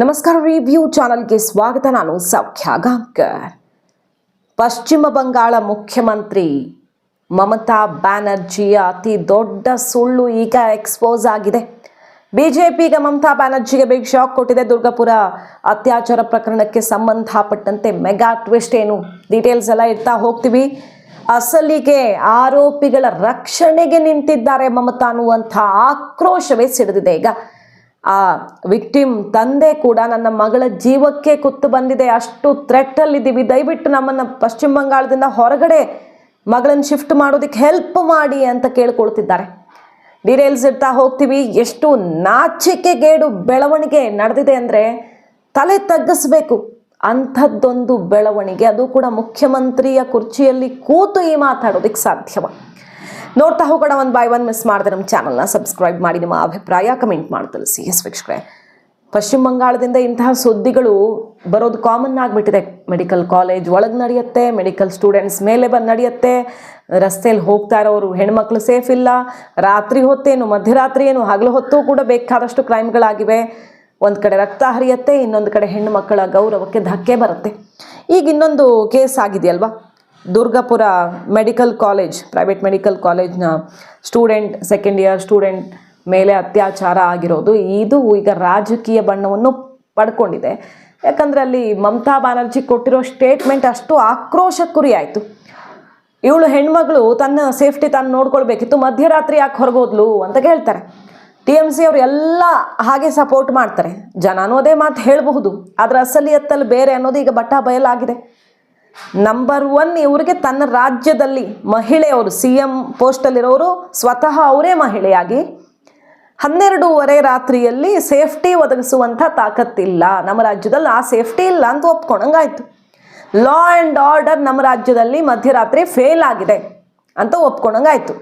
ನಮಸ್ಕಾರ ರಿವ್ಯೂ ಚಾನಲ್ಗೆ ಸ್ವಾಗತ. ನಾನು ಸೌಖ್ಯ ಗಾಂಕರ್ ಪಶ್ಚಿಮ ಬಂಗಾಳ ಮುಖ್ಯಮಂತ್ರಿ ಮಮತಾ ಬ್ಯಾನರ್ಜಿಯ ಅತಿ ದೊಡ್ಡ ಸುಳ್ಳು ಈಗ ಎಕ್ಸ್ಪೋಸ್ ಆಗಿದೆ. ಬಿಜೆಪಿ ಈಗ ಮಮತಾ ಬ್ಯಾನರ್ಜಿಗೆ ಬಿಗ್ ಶಾಕ್ ಕೊಟ್ಟಿದೆ. ದುರ್ಗಾಪುರ ಅತ್ಯಾಚಾರ ಪ್ರಕರಣಕ್ಕೆ ಸಂಬಂಧಪಟ್ಟಂತೆ ಮೆಗಾ ಟ್ವಿಸ್ಟ್ ಏನು? ಡೀಟೇಲ್ಸ್ ಎಲ್ಲ ಇರ್ತಾ ಹೋಗ್ತೀವಿ. ಅಸಲಿಗೆ ಆರೋಪಿಗಳ ರಕ್ಷಣೆಗೆ ನಿಂತಿದ್ದಾರೆ ಮಮತಾ ಅನ್ನುವಂಥ ಆಕ್ರೋಶವೇ ಸಿಡಿದಿದೆ. ಈಗ ಆ ವಿಕ್ಟಿಮ್ ತಂದೆ ಕೂಡ ನನ್ನ ಮಗಳ ಜೀವಕ್ಕೆ ಕುತ್ತು ಬಂದಿದೆ. ಅಷ್ಟು ಥ್ರೆಟ್ಟಲ್ಲಿದ್ದೀವಿ. ದಯವಿಟ್ಟು ನಮ್ಮನ್ನು ಪಶ್ಚಿಮ ಬಂಗಾಳದಿಂದ ಹೊರಗಡೆ ಮಗಳನ್ನ ಶಿಫ್ಟ್ ಮಾಡೋದಕ್ಕೆ ಹೆಲ್ಪ್ ಮಾಡಿ ಅಂತ ಕೇಳ್ಕೊಳ್ತಿದ್ದಾರೆ. ಡೀಟೇಲ್ಸ್ ಇರ್ತಾ ಹೋಗ್ತೀವಿ. ಎಷ್ಟು ನಾಚಿಕೆಗೇಡು ಬೆಳವಣಿಗೆ ನಡೆದಿದೆ ಅಂದರೆ ತಲೆ ತಗ್ಗಿಸ್ಬೇಕು. ಅಂಥದ್ದೊಂದು ಬೆಳವಣಿಗೆ. ಅದು ಕೂಡ ಮುಖ್ಯಮಂತ್ರಿಯ ಕುರ್ಚಿಯಲ್ಲಿ ಕೂತು ಈ ಮಾತಾಡೋದಕ್ಕೆ ಸಾಧ್ಯವ. ನೋಡ್ತಾ ಹೋಗೋಣ ಒಂದು ಬೈ ಒನ್ ಮಿಸ್ ಮಾಡಿದ್ರೆ ನಮ್ಮ ಚಾನಲ್ನ ಸಬ್ಸ್ಕ್ರೈಬ್ ಮಾಡಿ ನಿಮ್ಮ ಅಭಿಪ್ರಾಯ ಕಮೆಂಟ್ ಮಾಡಿ ತಿಳಿಸಿ. ಎಸ್ ವೀಕ್ಷಕರೇ, ಪಶ್ಚಿಮ ಬಂಗಾಳದಿಂದ ಇಂತಹ ಸುದ್ದಿಗಳು ಬರೋದು ಕಾಮನ್ ಆಗಿಬಿಟ್ಟಿದೆ. ಮೆಡಿಕಲ್ ಕಾಲೇಜ್ ಒಳಗೆ ನಡೆಯುತ್ತೆ ಮೆಡಿಕಲ್ ಸ್ಟೂಡೆಂಟ್ಸ್ ಮೇಲೆ ಬಂದು ನಡೆಯುತ್ತೆ. ರಸ್ತೆಯಲ್ಲಿ ಹೋಗ್ತಾ ಇರೋರು ಹೆಣ್ಮಕ್ಳು ಸೇಫ್ ಇಲ್ಲ. ರಾತ್ರಿ ಹೊತ್ತೇನು, ಮಧ್ಯರಾತ್ರಿ ಏನು, ಹಗಲು ಹೊತ್ತು ಕೂಡ ಬೇಕಾದಷ್ಟು ಕ್ರೈಮ್ಗಳಾಗಿವೆ ಒಂದು ಕಡೆ ರಕ್ತ ಹರಿಯುತ್ತೆ, ಇನ್ನೊಂದು ಕಡೆ ಹೆಣ್ಣು ಮಕ್ಕಳ ಗೌರವಕ್ಕೆ ಧಕ್ಕೆ ಬರುತ್ತೆ. ಈಗ ಇನ್ನೊಂದು case ಆಗಿದೆಯಲ್ವಾ? Durgapur medical college private medical ಕಾಲೇಜ್ನ student second year student ಮೇಲೆ ಅತ್ಯಾಚಾರ ಆಗಿರೋದು. ಇದು ಈಗ ರಾಜಕೀಯ ಬಣ್ಣವನ್ನು ಪಡ್ಕೊಂಡಿದೆ. ಯಾಕಂದರೆ ಅಲ್ಲಿ ಮಮತಾ ಬ್ಯಾನರ್ಜಿ ಕೊಟ್ಟಿರೋ ಸ್ಟೇಟ್ಮೆಂಟ್ ಅಷ್ಟು ಆಕ್ರೋಶಕ್ಕುರಿ ಆಯಿತು ಇವಳು ಹೆಣ್ಮಗಳು ತನ್ನ ಸೇಫ್ಟಿ ತಾನು ನೋಡ್ಕೊಳ್ಬೇಕಿತ್ತು. ಮಧ್ಯರಾತ್ರಿ ಯಾಕೆ ಹೊರಗೋದ್ಲು ಅಂತ ಕೇಳ್ತಾರೆ. ಟಿ ಎಂ ಸಿ ಅವರು ಎಲ್ಲ ಹಾಗೆ ಸಪೋರ್ಟ್ ಮಾಡ್ತಾರೆ. ಜನನೂ ಅದೇ ಮಾತು ಹೇಳಬಹುದು. ಆದರೆ ಅಸಲಿಯತ್ತಲ್ಲಿ ಬೇರೆ ಅನ್ನೋದು ಈಗ ಬಟ್ಟ ಬಯಲಾಗಿದೆ. ನಂಬರ್ ಒನ್ ಇವರಿಗೆ ತನ್ನ ರಾಜ್ಯದಲ್ಲಿ ಮಹಿಳೆಯವರು ಸಿ ಎಂ ಪೋಸ್ಟಲ್ಲಿರೋರು ಸ್ವತಃ ಅವರೇ ಮಹಿಳೆಯಾಗಿ ಹನ್ನೆರಡೂವರೆ ರಾತ್ರಿಯಲ್ಲಿ ಸೇಫ್ಟಿ ಒದಗಿಸುವಂಥ ತಾಕತ್ತಿಲ್ಲ. ನಮ್ಮ ರಾಜ್ಯದಲ್ಲಿ ಆ ಸೇಫ್ಟಿ ಇಲ್ಲ ಅಂತ ಒಪ್ಕೊಂಡಂಗಾಯ್ತು. ಲಾ ಆ್ಯಂಡ್ ಆರ್ಡರ್ ನಮ್ಮ ರಾಜ್ಯದಲ್ಲಿ ಮಧ್ಯರಾತ್ರಿ ಫೇಲ್ ಆಗಿದೆ ಅಂತ ಒಪ್ಕೊಂಡಂಗಾಯ್ತು.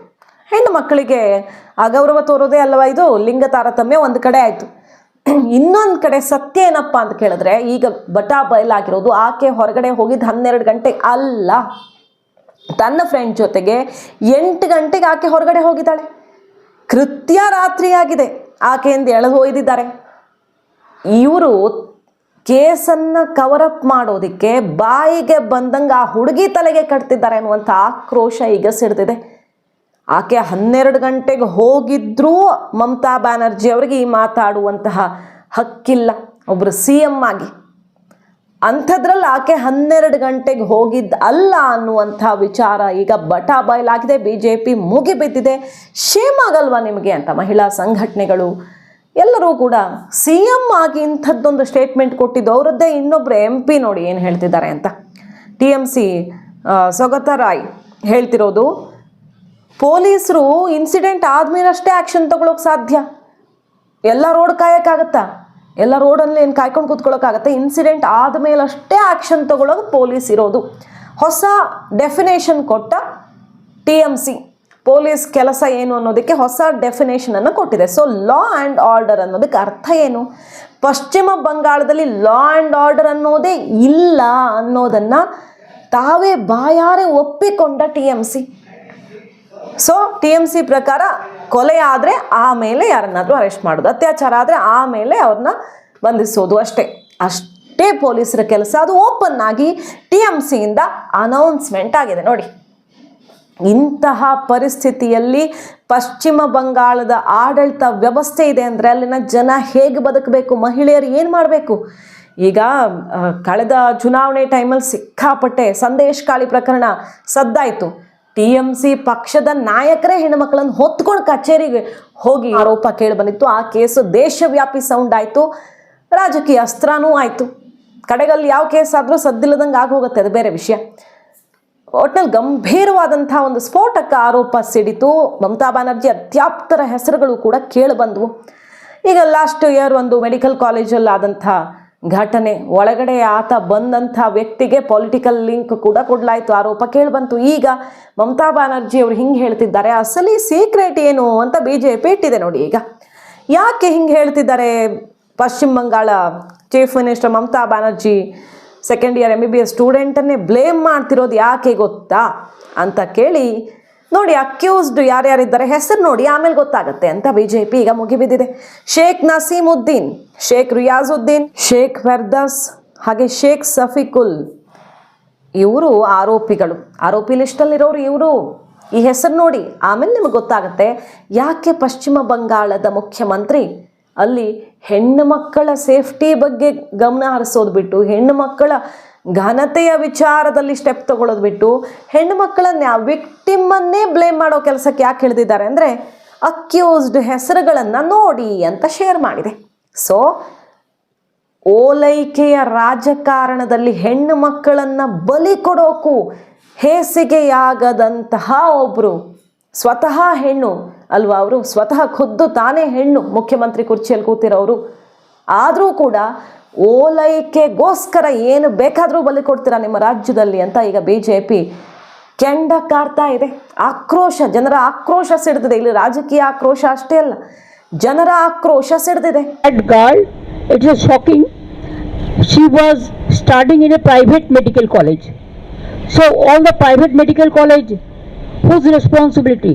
ಹೆಣ್ಣು ಮಕ್ಕಳಿಗೆ ಅಗೌರವ ತೋರೋದೇ ಅಲ್ವಾ ಇದು? ಲಿಂಗ ತಾರತಮ್ಯ ಒಂದು ಕಡೆ ಆಯಿತು. ಇನ್ನೊಂದು ಕಡೆ ಸತ್ಯ ಏನಪ್ಪ ಅಂತ ಕೇಳಿದ್ರೆ, ಈಗ ಬಟಾ ಬಯಲಾಗಿರೋದು ಆಕೆ ಹೊರಗಡೆ ಹೋಗಿದ್ದು ಹನ್ನೆರಡು ಗಂಟೆ ಅಲ್ಲ. ತನ್ನ ಫ್ರೆಂಡ್ ಜೊತೆಗೆ ಎಂಟು ಗಂಟೆಗೆ ಆಕೆ ಹೊರಗಡೆ ಹೋಗಿದ್ದಾಳೆ. ಕೃತ್ಯ ರಾತ್ರಿಯಾಗಿದೆ. ಆಕೆಯಿಂದ ಎಳೆದು ಒಯ್ದಿದ್ದಾರೆ ಇವರು ಕೇಸನ್ನು ಕವರಪ್ ಮಾಡೋದಕ್ಕೆ ಬಾಯಿಗೆ ಬಂದಂಗೆ ಆ ಹುಡುಗಿ ತಲೆಗೆ ಕಟ್ತಿದ್ದಾರೆ ಅನ್ನುವಂಥ ಆಕ್ರೋಶ ಈಗ ಸಿಡ್ದಿದೆ. ಆಕೆ ಹನ್ನೆರಡು ಗಂಟೆಗೆ ಹೋಗಿದ್ರೂ ಮಮತಾ ಬ್ಯಾನರ್ಜಿ ಅವರಿಗೆ ಈ ಮಾತಾಡುವಂತಹ ಹಕ್ಕಿಲ್ಲ. ಒಬ್ಬರು ಸಿ ಎಂ ಆಗಿ. ಅಂಥದ್ರಲ್ಲಿ ಆಕೆ ಹನ್ನೆರಡು ಗಂಟೆಗೆ ಹೋಗಿದ್ದ ಅಲ್ಲ ಅನ್ನುವಂಥ ವಿಚಾರ ಈಗ ಬಟಾ ಬಯಲಾಗಿದೆ. ಬಿ ಜೆ ಪಿ ಮುಗಿಬಿದ್ದಿದೆ ಶೇಮ್ ಆಗಲ್ವಾ ನಿಮಗೆ ಅಂತ ಮಹಿಳಾ ಸಂಘಟನೆಗಳು? ಎಲ್ಲರೂ ಕೂಡ ಸಿ ಎಂ ಆಗಿ ಇಂಥದ್ದೊಂದು ಸ್ಟೇಟ್ಮೆಂಟ್ ಕೊಟ್ಟಿದ್ದು ಅವರದ್ದೇ ಇನ್ನೊಬ್ಬರು ಎಂ ಪಿ ನೋಡಿ ಏನು ಹೇಳ್ತಿದ್ದಾರೆ ಅಂತ. T M C Saugata Roy ಹೇಳ್ತಿರೋದು ಪೊಲೀಸರು ಇನ್ಸಿಡೆಂಟ್ ಆದಮೇಲಷ್ಟೇ ಆ್ಯಕ್ಷನ್ ತಗೊಳ್ಳೋಕೆ ಸಾಧ್ಯ. ಎಲ್ಲ ರೋಡ್ ಕಾಯೋಕ್ಕಾಗತ್ತಾ? ಎಲ್ಲ ರೋಡಲ್ಲಿ ಏನು ಕಾಯ್ಕೊಂಡು ಕೂತ್ಕೊಳ್ಳೋಕ್ಕಾಗತ್ತೆ ಇನ್ಸಿಡೆಂಟ್ ಆದಮೇಲಷ್ಟೇ ಆ್ಯಕ್ಷನ್ ತಗೊಳ್ಳೋದು ಪೊಲೀಸ್ ಇರೋದು. ಹೊಸ ಡೆಫಿನೇಷನ್ ಕೊಟ್ಟ ಟಿ ಎಂ ಸಿ ಪೊಲೀಸ್ ಕೆಲಸ ಏನು ಅನ್ನೋದಕ್ಕೆ ಹೊಸ ಡೆಫಿನೇಷನನ್ನು ಕೊಟ್ಟಿದೆ. ಸೊ ಲಾ ಆ್ಯಂಡ್ ಆರ್ಡರ್ ಅನ್ನೋದಕ್ಕೆ ಅರ್ಥ ಏನು? ಪಶ್ಚಿಮ ಬಂಗಾಳದಲ್ಲಿ ಲಾ ಆ್ಯಂಡ್ ಆರ್ಡರ್ ಅನ್ನೋದೇ ಇಲ್ಲ ಅನ್ನೋದನ್ನು ತಾವೇ ಬಾಯಾರೆ ಒಪ್ಪಿಕೊಂಡ T M C so T M C ಪ್ರಕಾರ ಕೊಲೆ ಆದರೆ ಆಮೇಲೆ ಯಾರನ್ನಾದರೂ ಅರೆಸ್ಟ್ ಮಾಡೋದು. ಅತ್ಯಾಚಾರ ಆದರೆ ಆಮೇಲೆ ಅವ್ರನ್ನ ಬಂಧಿಸೋದು ಅಷ್ಟೇ. ಅಷ್ಟೇ ಪೊಲೀಸರ ಕೆಲಸ. ಅದು ಓಪನ್ ಆಗಿ ಟಿ ಎಂ ಸಿಯಿಂದ ಅನೌನ್ಸ್ಮೆಂಟ್ ಆಗಿದೆ. ನೋಡಿ, ಇಂತಹ ಪರಿಸ್ಥಿತಿಯಲ್ಲಿ ಪಶ್ಚಿಮ ಬಂಗಾಳದ ಆಡಳಿತ ವ್ಯವಸ್ಥೆ ಇದೆ ಅಂದರೆ ಅಲ್ಲಿನ ಜನ ಹೇಗೆ ಬದುಕಬೇಕು? ಮಹಿಳೆಯರು ಏನು ಮಾಡಬೇಕು? ಈಗ ಕಳೆದ ಚುನಾವಣೆ ಟೈಮಲ್ಲಿ ಸಿಕ್ಕಾಪಟ್ಟೆ ಸಂದೇಶ್ ಕಾಳಿ ಪ್ರಕರಣ ಸದ್ದಾಯಿತು. ಟಿ ಎಂ ಸಿ ಪಕ್ಷದ ನಾಯಕರೇ ಹೆಣ್ಮಕ್ಳನ್ನು ಹೊತ್ಕೊಂಡು ಕಚೇರಿಗೆ ಹೋಗಿ ಆರೋಪ ಕೇಳಿ ಬಂದಿತ್ತು. ಆ ಕೇಸು ದೇಶವ್ಯಾಪಿ ಸೌಂಡ್ ಆಯಿತು. ರಾಜಕೀಯ ಅಸ್ತ್ರನೂ ಆಯಿತು. ಕಡೆಗಲ್ಲಿ ಯಾವ ಕೇಸ್ ಆದರೂ ಸದ್ದಿಲ್ಲದಂಗೆ ಆಗೋಗುತ್ತೆ. ಅದು ಬೇರೆ ವಿಷಯ. ಒಟ್ನಲ್ಲಿ ಗಂಭೀರವಾದಂಥ ಒಂದು ಸ್ಫೋಟಕ ಆರೋಪ ಸಿಡಿತು. ಮಮತಾ ಬ್ಯಾನರ್ಜಿ ಅತ್ಯಾಪ್ತರ ಹೆಸರುಗಳು ಕೂಡ ಕೇಳಿಬಂದವು ಈಗ ಲಾಸ್ಟ್ ಇಯರ್ ಒಂದು ಮೆಡಿಕಲ್ ಕಾಲೇಜಲ್ಲಿ ಆದಂಥ ಘಟನೆ ಒಳಗಡೆ ಆತ ಬಂದಂಥ ವ್ಯಕ್ತಿಗೆ ಪೊಲಿಟಿಕಲ್ ಲಿಂಕ್ ಕೂಡ ಕೊಡಲಾಯಿತು. ಆರೋಪ ಕೇಳಿಬಂತು. ಈಗ ಮಮತಾ ಬ್ಯಾನರ್ಜಿ ಅವರು ಹಿಂಗೆ ಹೇಳ್ತಿದ್ದಾರೆ, ಅಸಲಿ ಸೀಕ್ರೆಟ್ ಏನು? ಅಂತ ಬಿ ಜೆ ಪಿ ಇಟ್ಟಿದೆ ನೋಡಿ ಈಗ. ಯಾಕೆ ಹಿಂಗೆ ಹೇಳ್ತಿದ್ದಾರೆ Paschim Bangal chief minister Mamata Banerjee? Second year M B B S ಸ್ಟೂಡೆಂಟನ್ನೇ blame ಮಾಡ್ತಿರೋದು ಯಾಕೆ ಗೊತ್ತಾ? ಅಂತ ಕೇಳಿ ನೋಡಿ ಅಕ್ಯೂಸ್ಡ್ ಯಾರ್ಯಾರಿದ್ದಾರೆ, ಹೆಸರು ನೋಡಿ ಆಮೇಲೆ ಗೊತ್ತಾಗುತ್ತೆ ಅಂತ ಬಿಜೆಪಿ ಈಗ ಮುಗಿಬಿದ್ದಿದೆ. ಶೇಖ್ ನಸೀಮುದ್ದೀನ್, ಶೇಖ್ ರಿಯಾಜುದ್ದೀನ್, ಶೇಖ್ ಫರ್ದಾಸ್, ಹಾಗೆ ಶೇಖ್ ಸಫಿಕುಲ್, ಇವರು ಆರೋಪಿಗಳು. ಆರೋಪಿ ಲಿಸ್ಟಲ್ಲಿರೋರು ಇವರು. ಈ ಹೆಸರು ನೋಡಿ ಆಮೇಲೆ ನಿಮಗೆ ಗೊತ್ತಾಗುತ್ತೆ ಯಾಕೆ ಪಶ್ಚಿಮ ಬಂಗಾಳದ ಮುಖ್ಯಮಂತ್ರಿ ಅಲ್ಲಿ ಹೆಣ್ಣು ಮಕ್ಕಳ ಸೇಫ್ಟಿ ಬಗ್ಗೆ ಗಮನ ಹರಿಸೋದು ಬಿಟ್ಟು, ಹೆಣ್ಣು ಮಕ್ಕಳ ಘನತೆಯ ವಿಚಾರದಲ್ಲಿ ಸ್ಟೆಪ್ ತಗೊಳ್ಳೋದು ಬಿಟ್ಟು, ಹೆಣ್ಣು ಮಕ್ಕಳನ್ನ ವಿಕ್ಟಿಮನ್ನೇ ಬ್ಲೇಮ್ ಮಾಡೋ ಕೆಲಸಕ್ಕೆ ಯಾಕೆ ಹಿಡಿದಿದ್ದಾರೆ ಅಂದರೆ ಅಕ್ಯೂಸ್ಡ್ ಹೆಸರುಗಳನ್ನು ನೋಡಿ ಅಂತ ಶೇರ್ ಮಾಡಿದೆ. ಸೊ ಓಲೈಕೆಯ ರಾಜಕಾರಣದಲ್ಲಿ ಹೆಣ್ಣು ಮಕ್ಕಳನ್ನು ಬಲಿ ಕೊಡೋಕು ಹೇಸಿಗೆಯಾಗದಂತಹ ಒಬ್ಬರು ಸ್ವತಃ ಹೆಣ್ಣು ಅಲ್ವಾ ಅವರು? ಸ್ವತಃ ಖುದ್ದು ತಾನೇ ಹೆಣ್ಣು. ಮುಖ್ಯಮಂತ್ರಿ ಕುರ್ಚಿಯಲ್ಲಿ ಕೂತಿರೋರು. ಆದರೂ ಕೂಡ ಓಲೈಕೆಗೋಸ್ಕರ ಏನು ಬೇಕಾದರೂ ಬಲಿ ಕೊಡ್ತೀರಾ ನಿಮ್ಮ ರಾಜ್ಯದಲ್ಲಿ ಅಂತ ಈಗ ಬಿ ಜೆ ಪಿ ಕೆಂಡ ಕಾರ್ತಾ ಇದೆ. ಆಕ್ರೋಶ ಜನರ ಆಕ್ರೋಶ ಸಿಡ್ದಿದೆ. ಇಲ್ಲಿ ರಾಜಕೀಯ ಆಕ್ರೋಶ ಅಷ್ಟೇ ಅಲ್ಲ ಜನರ ಆಕ್ರೋಶ ಸಿಡ್ದಿದೆ. That girl, shocking she was studying in a private medical college. So all the private medical college, whose responsibility?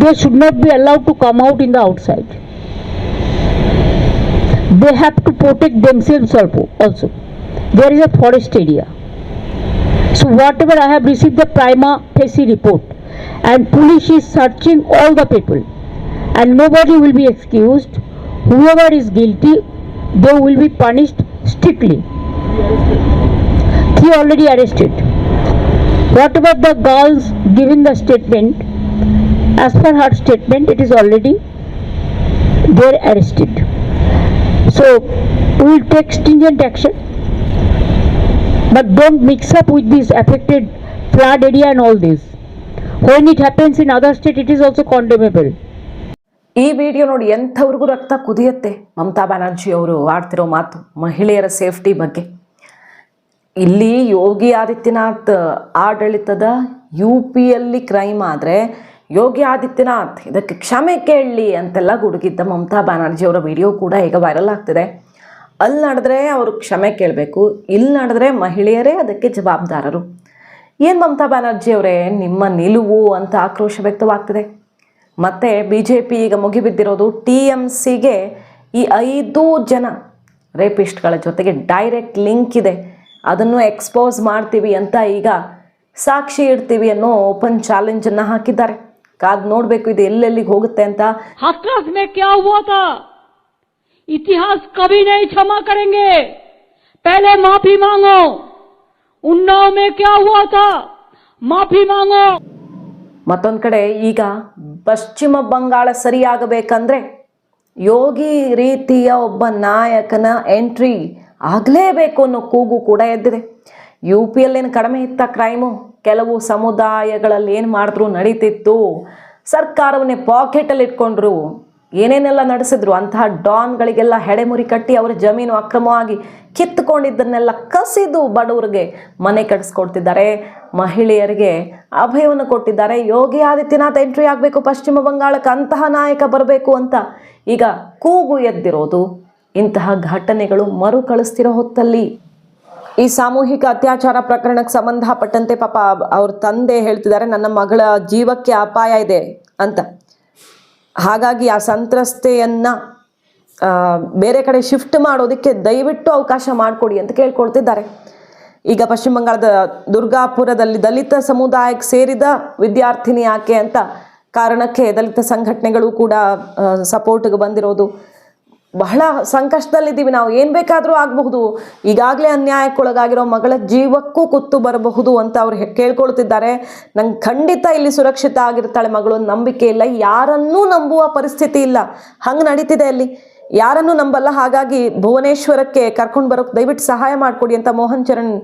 They should not be allowed to come out in the outside. They have to protect themselves also. There is a forest area. So whatever I have received the prima facie report and police is searching all the people and nobody will be excused. Whoever is guilty, they will be punished strictly. He already arrested. Whatever the girls giving the statement, as per her statement, it is already they are arrested. So we will take stringent action. But don't mix up with this affected flood area and all this. When it happens in other state, it is also condemnable. ಈ video ನೋಡಿ ಎಂಥವ್ರಿಗೂ ರಕ್ತ ಕುದಿಯತ್ತೆ ಮಮತಾ ಬ್ಯಾನರ್ಜಿ ಅವರು ಆಡ್ತಿರೋ ಮಾತು ಮಹಿಳೆಯರ safety ಬಗ್ಗೆ ಇಲ್ಲಿ ಯೋಗಿ ಆದಿತ್ಯನಾಥ್ ಆಡಳಿತದ ಯು ಪಿಯಲ್ಲಿ ಕ್ರೈಮ್ ಆದರೆ ಯೋಗಿ ಆದಿತ್ಯನಾಥ್, ಇದಕ್ಕೆ ಕ್ಷಮೆ ಕೇಳಲಿ ಅಂತೆಲ್ಲ ಗುಡುಗಿದ್ದ ಮಮತಾ ಬ್ಯಾನರ್ಜಿ ಅವರ ವಿಡಿಯೋ ಕೂಡ ಈಗ ವೈರಲ್ ಆಗ್ತಿದೆ. ಅಲ್ಲಿ ನಡೆದ್ರೆ ಅವರು ಕ್ಷಮೆ ಕೇಳಬೇಕು ಇಲ್ಲಿ ನಡೆದ್ರೆ ಮಹಿಳೆಯರೇ ಅದಕ್ಕೆ ಜವಾಬ್ದಾರರು. ಏನು ಮಮತಾ ಬ್ಯಾನರ್ಜಿ ಅವರೇ, ನಿಮ್ಮ ನಿಲುವು ಅಂತ ಆಕ್ರೋಶ ವ್ಯಕ್ತವಾಗ್ತಿದೆ. ಮತ್ತು ಬಿ ಜೆ ಪಿ ಈಗ ಮುಗಿಬಿದ್ದಿರೋದು ಟಿ ಎಂ ಸಿಗೆ ಈ ಐದು ಜನ ರೇಪಿಸ್ಟ್ಗಳ ಜೊತೆಗೆ ಡೈರೆಕ್ಟ್ ಲಿಂಕ್ ಇದೆ. ಅದನ್ನು ಎಕ್ಸ್ಪೋಸ್ ಮಾಡ್ತೀವಿ ಅಂತ ಈಗ ಸಾಕ್ಷಿ ಇಡ್ತೀವಿ ಅನ್ನೋ ಓಪನ್ ಚಾಲೆಂಜನ್ನು ಹಾಕಿದ್ದಾರೆ. ಕಾದ್ ನೋಡ್ಬೇಕು ಇದು ಎಲ್ಲೆಲ್ಲಿಗೆ ಹೋಗುತ್ತೆ ಅಂತ. ಹಕ್ಕಾಸ್ ಮೇ ಕ್ಯಾ ಹುವಾ ಇತಿಹಾಸ ಕಭಿ ನೈ ಕ್ಷಮಾ ಕರೆಂಗೆ. ಪಹಲೆ ಮಾಫಿ ಮಾಂಗೋ. ಉನ್ನಾವ್ ಮೇ ಕ್ಯಾ ಹುವಾ ತಾ ಮಾಫಿ ಮಾಂಗೋ. ಮತ್ತೊಂದು ಕಡೆ ಈಗ ಪಶ್ಚಿಮ ಬಂಗಾಳ ಸರಿಯಾಗಬೇಕಂದ್ರೆ ಯೋಗಿ ರೀತಿಯ ಒಬ್ಬ ನಾಯಕನ ಎಂಟ್ರಿ ಆಗಲೇಬೇಕು ಅನ್ನೋ ಕೂಗು ಕೂಡ ಎದ್ದಿದೆ. ಯು ಪಿಯಲ್ಲೇನು ಕಡಿಮೆ ಇತ್ತ ಕ್ರೈಮು? ಕೆಲವು ಸಮುದಾಯಗಳಲ್ಲಿ ಏನು ಮಾಡಿದ್ರು, ನಡೀತಿತ್ತು? ಸರ್ಕಾರವನ್ನೇ ಪಾಕೆಟಲ್ಲಿ ಇಟ್ಕೊಂಡ್ರು. ಏನೇನೆಲ್ಲ ನಡೆಸಿದ್ರು? ಅಂತಹ ಡಾನ್ಗಳಿಗೆಲ್ಲ ಹೆಡೆಮುರಿ ಕಟ್ಟಿ ಅವರ ಜಮೀನು ಅಕ್ರಮವಾಗಿ ಕಿತ್ತುಕೊಂಡಿದ್ದನ್ನೆಲ್ಲ ಕಸಿದು ಬಡವರಿಗೆ ಮನೆ ಕಟ್ಟಿಸ್ಕೊಡ್ತಿದ್ದಾರೆ ಮಹಿಳೆಯರಿಗೆ ಅಭಯವನ್ನು ಕೊಟ್ಟಿದ್ದಾರೆ. ಯೋಗಿ ಆದಿತ್ಯನಾಥ್ ಎಂಟ್ರಿ ಆಗಬೇಕು ಪಶ್ಚಿಮ ಬಂಗಾಳಕ್ಕೆ, ಅಂತಹ ನಾಯಕ ಬರಬೇಕು ಅಂತ ಈಗ ಕೂಗು ಎದ್ದಿರೋದು. ಇಂತಹ ಘಟನೆಗಳು ಮರುಕಳಿಸ್ತಿರೋ ಹೊತ್ತಲ್ಲಿ. ಈ ಸಾಮೂಹಿಕ ಅತ್ಯಾಚಾರ ಪ್ರಕರಣಕ್ಕೆ ಸಂಬಂಧಪಟ್ಟಂತೆ ಪಾಪ ಅವ್ರ ತಂದೆ ಹೇಳ್ತಿದ್ದಾರೆ, ನನ್ನ ಮಗಳ ಜೀವಕ್ಕೆ ಅಪಾಯ ಇದೆ ಅಂತ. ಹಾಗಾಗಿ ಆ ಸಂತ್ರಸ್ತೆಯನ್ನ ಬೇರೆ ಕಡೆ ಶಿಫ್ಟ್ ಮಾಡೋದಕ್ಕೆ ದಯವಿಟ್ಟು ಅವಕಾಶ ಮಾಡಿಕೊಡಿ ಅಂತ ಕೇಳ್ಕೊಳ್ತಿದ್ದಾರೆ. ಈಗ ಪಶ್ಚಿಮ ಬಂಗಾಳದ ದುರ್ಗಾಪುರದಲ್ಲಿ ದಲಿತ ಸಮುದಾಯಕ್ಕೆ ಸೇರಿದ ವಿದ್ಯಾರ್ಥಿನಿ ಆಕೆ ಅಂತ ಕಾರಣಕ್ಕೆ ದಲಿತ ಸಂಘಟನೆಗಳು ಕೂಡ ಸಪೋರ್ಟ್ಗೆ ಬಂದಿರೋದು. ಬಹಳ ಸಂಕಷ್ಟದಲ್ಲಿದ್ದೀವಿ. ನಾವು ಏನು ಬೇಕಾದರೂ ಆಗಬಹುದು. ಈಗಾಗಲೇ ಅನ್ಯಾಯಕ್ಕೊಳಗಾಗಿರೋ ಮಗಳ ಜೀವಕ್ಕೂ ಕುತ್ತು ಬರಬಹುದು ಅಂತ ಅವ್ರು ಕೇಳ್ಕೊಳ್ತಿದ್ದಾರೆ. ನಂಗೆ ಖಂಡಿತ ಇಲ್ಲಿ ಸುರಕ್ಷಿತ ಆಗಿರ್ತಾಳೆ ಮಗಳು ನಂಬಿಕೆ ಇಲ್ಲ. ಯಾರನ್ನೂ ನಂಬುವ ಪರಿಸ್ಥಿತಿ ಇಲ್ಲ. ಹಂಗೆ ನಡೀತಿದೆ ಅಲ್ಲಿ. ಯಾರನ್ನು ನಂಬಲ್ಲ. ಹಾಗಾಗಿ ಭುವನೇಶ್ವರಕ್ಕೆ ಕರ್ಕೊಂಡು ಬರೋಕ್ಕೆ ದಯವಿಟ್ಟು ಸಹಾಯ ಮಾಡಿಕೊಡಿ ಅಂತ ಮೋಹನ್ ಚರಣ್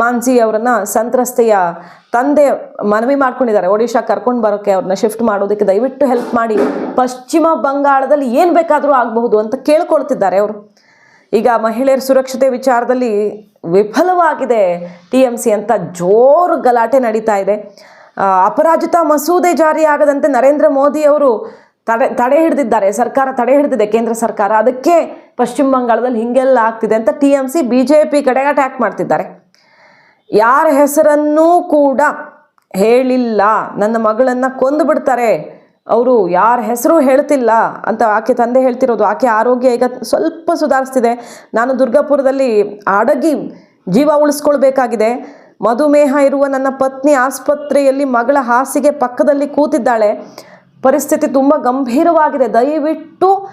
ಮಾನ್ಸಿ ಅವರನ್ನ ಸಂತ್ರಸ್ತೆಯ ತಂದೆ ಮನವಿ ಮಾಡ್ಕೊಂಡಿದ್ದಾರೆ. ಒಡಿಶಾ ಕರ್ಕೊಂಡು ಬರೋಕ್ಕೆ ಅವ್ರನ್ನ ಶಿಫ್ಟ್ ಮಾಡೋದಕ್ಕೆ ದಯವಿಟ್ಟು ಹೆಲ್ಪ್ ಮಾಡಿ. ಪಶ್ಚಿಮ ಬಂಗಾಳದಲ್ಲಿ ಏನು ಬೇಕಾದರೂ ಆಗಬಹುದು ಅಂತ ಕೇಳ್ಕೊಳ್ತಿದ್ದಾರೆ ಅವರು. ಈಗ ಮಹಿಳೆಯರ ಸುರಕ್ಷತೆ ವಿಚಾರದಲ್ಲಿ ವಿಫಲವಾಗಿದೆ ಟಿ ಎಂ ಸಿ ಅಂತ ಜೋರು ಗಲಾಟೆ ನಡೀತಾ ಇದೆ. ಅಪರಾಜಿತ ಮಸೂದೆ ಜಾರಿಯಾಗದಂತೆ ನರೇಂದ್ರ ಮೋದಿ ಅವರು ತಡೆ ತಡೆ ಹಿಡಿದಿದ್ದಾರೆ, ಸರ್ಕಾರ ತಡೆ ಹಿಡಿದಿದೆ, ಕೇಂದ್ರ ಸರ್ಕಾರ. ಅದಕ್ಕೆ ಪಶ್ಚಿಮ ಬಂಗಾಳದಲ್ಲಿ ಹಿಂಗೆಲ್ಲ ಆಗ್ತಿದೆ ಅಂತ T M C, B J P ಕಡೆ ಅಟ್ಯಾಕ್ ಮಾಡ್ತಿದ್ದಾರೆ. ಯಾರ ಹೆಸರನ್ನೂ ಕೂಡ ಹೇಳಿಲ್ಲ. ನನ್ನ ಮಗಳನ್ನು ಕೊಂದು ಬಿಡ್ತಾರೆ. ಅವರು ಯಾರ ಹೆಸರು ಹೇಳ್ತಿಲ್ಲ ಅಂತ ಆಕೆ ತಂದೆ ಹೇಳ್ತಿರೋದು. ಆಕೆ ಆರೋಗ್ಯ ಈಗ ಸ್ವಲ್ಪ ಸುಧಾರಿಸ್ತಿದೆ. ನಾನು ದುರ್ಗಾಪುರದಲ್ಲಿ ಅಡಗಿ ಜೀವ ಉಳಿಸ್ಕೊಳ್ಬೇಕಾಗಿದೆ. ಮಧುಮೇಹ ಇರುವ ನನ್ನ ಪತ್ನಿ ಆಸ್ಪತ್ರೆಯಲ್ಲಿ ಮಗಳ ಹಾಸಿಗೆ ಪಕ್ಕದಲ್ಲಿ ಕೂತಿದ್ದಾಳೆ. ಪರಿಸ್ಥಿತಿ ತುಂಬ ಗಂಭೀರವಾಗಿದೆ. ದಯವಿಟ್ಟು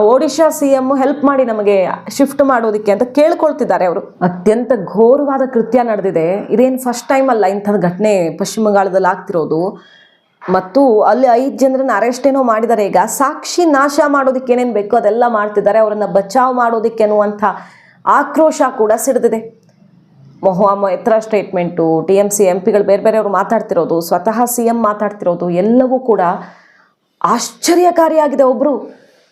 ಒಡಿಶಾ ಸಿ ಎಂ ಹೆಲ್ಪ್ ಮಾಡಿ ನಮಗೆ ಶಿಫ್ಟ್ ಮಾಡೋದಕ್ಕೆ ಅಂತ ಕೇಳ್ಕೊಳ್ತಿದ್ದಾರೆ ಅವರು. ಅತ್ಯಂತ ಘೋರವಾದ ಕೃತ್ಯ ನಡೆದಿದೆ. ಇದೇನು ಫಸ್ಟ್ ಟೈಮ್ ಅಲ್ಲ ಇಂಥದ್ದು ಘಟನೆ ಪಶ್ಚಿಮ ಬಂಗಾಳದಲ್ಲಿ ಆಗ್ತಿರೋದು. ಮತ್ತು ಅಲ್ಲಿ ಐದು ಜನರನ್ನ ಅರೆಸ್ಟ್ ಏನೋ ಮಾಡಿದ್ದಾರೆ. ಈಗ ಸಾಕ್ಷಿ ನಾಶ ಮಾಡೋದಕ್ಕೆ ಏನೇನು ಬೇಕೋ ಅದೆಲ್ಲ ಮಾಡ್ತಿದ್ದಾರೆ. ಅವರನ್ನು ಬಚಾವ್ ಮಾಡೋದಕ್ಕೆ ಅನ್ನುವಂಥ ಆಕ್ರೋಶ ಕೂಡ ಸಿಡಿದಿದೆ. ಮೊಹಮ್ಮ ಎತ್ತರ statement T M C M ಪಿಗಳು ಬೇರೆ ಬೇರೆಯವರು ಮಾತಾಡ್ತಿರೋದು, ಸ್ವತಃ ಸಿ ಎಂ ಮಾತಾಡ್ತಿರೋದು, ಎಲ್ಲವೂ ಕೂಡ ಆಶ್ಚರ್ಯಕಾರಿಯಾಗಿದೆ. ಒಬ್ಬರು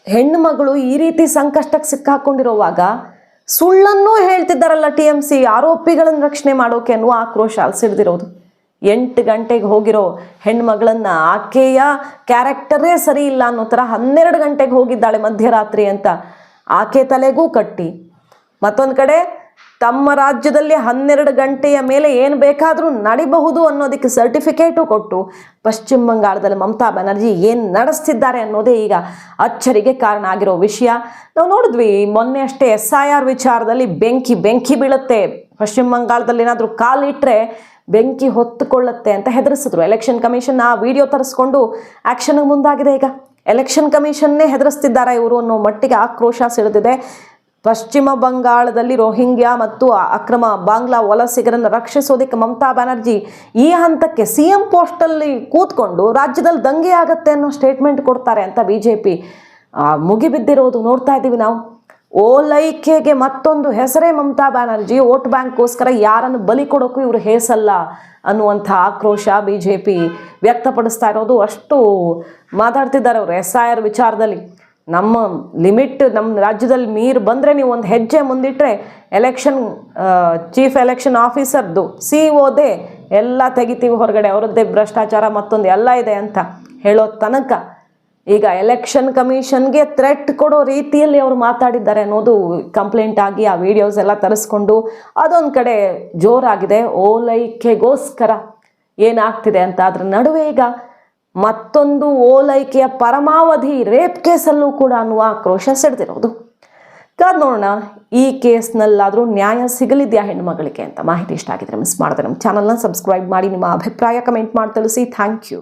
ಹೆಣ್ಣು ಮಗಳು ಈ ರೀತಿ ಸಂಕಷ್ಟಕ್ಕೆ ಸಿಕ್ಕಾಕೊಂಡಿರುವಾಗ ಸುಳ್ಳನ್ನೂ ಹೇಳ್ತಿದ್ದಾರಲ್ಲ ಟಿ ಎಂ ಸಿ ಆರೋಪಿಗಳನ್ನು ರಕ್ಷಣೆ ಮಾಡೋಕೆ ಅನ್ನುವ ಆಕ್ರೋಶ ಅಲ್ಸಿಡ್ದಿರೋದು. ಎಂಟು ಗಂಟೆಗೆ ಹೋಗಿರೋ ಹೆಣ್ಮಗಳನ್ನ ಆಕೆಯ ಕ್ಯಾರೆಕ್ಟರೇ ಸರಿ ಇಲ್ಲ ಅನ್ನೋ ಥರ ಹನ್ನೆರಡು ಗಂಟೆಗೆ ಹೋಗಿದ್ದಾಳೆ ಮಧ್ಯರಾತ್ರಿ ಅಂತ ಆಕೆ ತಲೆಗೂ ಕಟ್ಟಿ. ಮತ್ತೊಂದು ಕಡೆ ತಮ್ಮ ರಾಜ್ಯದಲ್ಲಿ ಹನ್ನೆರಡು ಗಂಟೆಯ ಮೇಲೆ ಏನು ಬೇಕಾದರೂ ನಡಿಬಹುದು ಅನ್ನೋದಕ್ಕೆ ಸರ್ಟಿಫಿಕೇಟು ಕೊಟ್ಟು ಪಶ್ಚಿಮ ಬಂಗಾಳದಲ್ಲಿ ಮಮತಾ ಬ್ಯಾನರ್ಜಿ ಏನು ನಡೆಸ್ತಿದ್ದಾರೆ ಅನ್ನೋದೇ ಈಗ ಅಚ್ಚರಿಗೆ ಕಾರಣ ಆಗಿರೋ ವಿಷಯ. ನಾವು ನೋಡಿದ್ವಿ, ಮೊನ್ನೆ ಅಷ್ಟೇ ಎಸ್ ಐ ಆರ್ ವಿಚಾರದಲ್ಲಿ ಬೆಂಕಿ ಬೆಂಕಿ ಬೀಳುತ್ತೆ. ಪಶ್ಚಿಮ ಬಂಗಾಳದಲ್ಲಿ ಏನಾದರೂ ಕಾಲಿಟ್ಟರೆ ಬೆಂಕಿ ಹೊತ್ತುಕೊಳ್ಳುತ್ತೆ ಅಂತ ಹೆದರಿಸಿದ್ರು. ಎಲೆಕ್ಷನ್ ಕಮಿಷನ್ ಆ ವಿಡಿಯೋ ತರಿಸ್ಕೊಂಡು ಆ್ಯಕ್ಷನ್ಗೆ ಮುಂದಾಗಿದೆ ಈಗ. ಎಲೆಕ್ಷನ್ ಕಮಿಷನ್ನೇ ಹೆದರಿಸ್ತಿದ್ದಾರೆ ಇವರು ಅನ್ನೋ ಮಟ್ಟಿಗೆ ಆಕ್ರೋಶ ಸಿಡಿದಿದೆ. ಪಶ್ಚಿಮ ಬಂಗಾಳದಲ್ಲಿ ರೋಹಿಂಗ್ಯಾ ಮತ್ತು ಅಕ್ರಮ ಬಾಂಗ್ಲಾ ವಲಸಿಗರನ್ನು ರಕ್ಷಿಸೋದಕ್ಕೆ ಮಮತಾ ಬ್ಯಾನರ್ಜಿ ಈ ಹಂತಕ್ಕೆ ಸಿ ಎಂ ಪೋಸ್ಟಲ್ಲಿ ಕೂತ್ಕೊಂಡು ರಾಜ್ಯದಲ್ಲಿ ದಂಗೆ ಆಗತ್ತೆ ಅನ್ನೋ ಸ್ಟೇಟ್ಮೆಂಟ್ ಕೊಡ್ತಾರೆ ಅಂತ ಬಿ ಜೆ ಪಿ ಮುಗಿಬಿದ್ದಿರೋದು ನೋಡ್ತಾ ಇದ್ದೀವಿ ನಾವು. ಓಲೈಕೆಗೆ ಮತ್ತೊಂದು ಹೆಸರೇ ಮಮತಾ ಬ್ಯಾನರ್ಜಿ. ವೋಟ್ ಬ್ಯಾಂಕ್ಗೋಸ್ಕರ ಯಾರನ್ನು ಬಲಿ ಕೊಡೋಕ್ಕೂ ಇವರು ಹೇಸಲ್ಲ ಅನ್ನುವಂಥ ಆಕ್ರೋಶ ಬಿ ಜೆ ಪಿ ವ್ಯಕ್ತಪಡಿಸ್ತಾ ಇರೋದು. ಅಷ್ಟು ಮಾತಾಡ್ತಿದ್ದಾರೆ ಅವರು ಎಸ್ ಐ ಆರ್ ವಿಚಾರದಲ್ಲಿ. ನಮ್ಮ ಲಿಮಿಟ್, ನಮ್ಮ ರಾಜ್ಯದಲ್ಲಿ ಮೀರು ಬಂದರೆ ನೀವು ಒಂದು ಹೆಜ್ಜೆ ಮುಂದಿಟ್ಟರೆ ಎಲೆಕ್ಷನ್ ಚೀಫ್ ಎಲೆಕ್ಷನ್ ಆಫೀಸರ್ದು ಸಿ ಓದೇ ಎಲ್ಲ ತೆಗಿತೀವಿ ಹೊರಗಡೆ. ಅವರದ್ದೇ ಭ್ರಷ್ಟಾಚಾರ ಮತ್ತೊಂದು ಎಲ್ಲ ಇದೆ ಅಂತ ಹೇಳೋ ತನಕ ಈಗ ಎಲೆಕ್ಷನ್ ಕಮಿಷನ್ಗೆ ಥ್ರೆಟ್ ಕೊಡೋ ರೀತಿಯಲ್ಲಿ ಅವರು ಮಾತಾಡಿದ್ದಾರೆ ಅನ್ನೋದು ಕಂಪ್ಲೇಂಟ್ ಆಗಿ ಆ ವಿಡಿಯೋಸ್ ಎಲ್ಲ ತರಿಸ್ಕೊಂಡು ಅದೊಂದು ಕಡೆ ಜೋರಾಗಿದೆ. ಓಲೈಕೆಗೋಸ್ಕರ ಏನಾಗ್ತಿದೆ ಅಂತ ಅದ್ರ ನಡುವೆ ಈಗ ಮತ್ತೊಂದು ಓಲೈಕೆಯ ಪರಮಾವಧಿ ರೇಪ್ ಕೇಸಲ್ಲೂ ಕೂಡ ಅನ್ನುವ ಆಕ್ರೋಶ ಸೆಡ್ದಿರೋದು ಕಾದ್ ನೋಡೋಣ, ಈ ಕೇಸ್ನಲ್ಲಾದರೂ ನ್ಯಾಯ ಸಿಗಲಿದೆಯಾ ಹೆಣ್ಣುಮಗಳಿಗೆ ಅಂತ ಮಾಹಿತಿ ಇಷ್ಟ ಆಗಿದ್ರೆ ಮಿಸ್ ಮಾಡಿದ್ರೆ ನಮ್ಮ ಚಾನಲ್ನ ಸಬ್ಸ್ಕ್ರೈಬ್ ಮಾಡಿ, ನಿಮ್ಮ ಅಭಿಪ್ರಾಯ ಕಮೆಂಟ್ ಮಾಡಿ ತಿಳಿಸಿ. Thank you